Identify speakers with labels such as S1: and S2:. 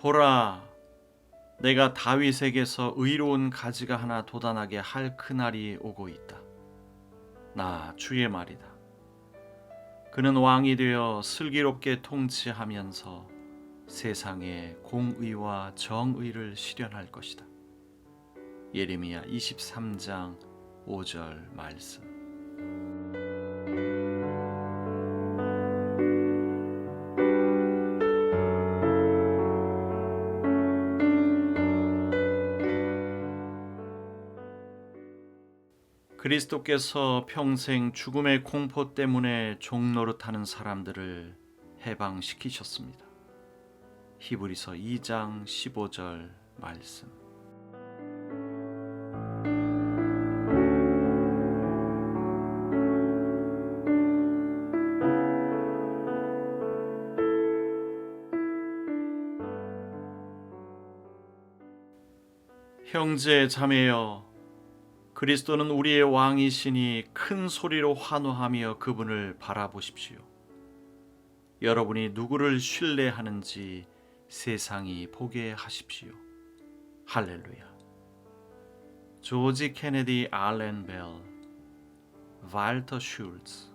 S1: 보라, 내가 다윗에게서 의로운 가지가 하나 돋아나게 할 그날이 오고 있다. 나 주의 말이다. 그는 왕이 되어 슬기롭게 통치하면서 세상에 공의와 정의를 실현할 것이다. 예레미야 23장 5절 말씀. 그리스도께서 평생 죽음의 공포 때문에 종노릇하는 사람들을 해방시키셨습니다. 히브리서 2장 15절 말씀. 형제 자매여 그리스도는 우리의 왕이시니 큰 소리로 환호하며 그분을 바라보십시오. 여러분이 누구를 신뢰하는지 세상이 보게 하십시오. 할렐루야. 조지 케네디 알렌 벨 발터 슐츠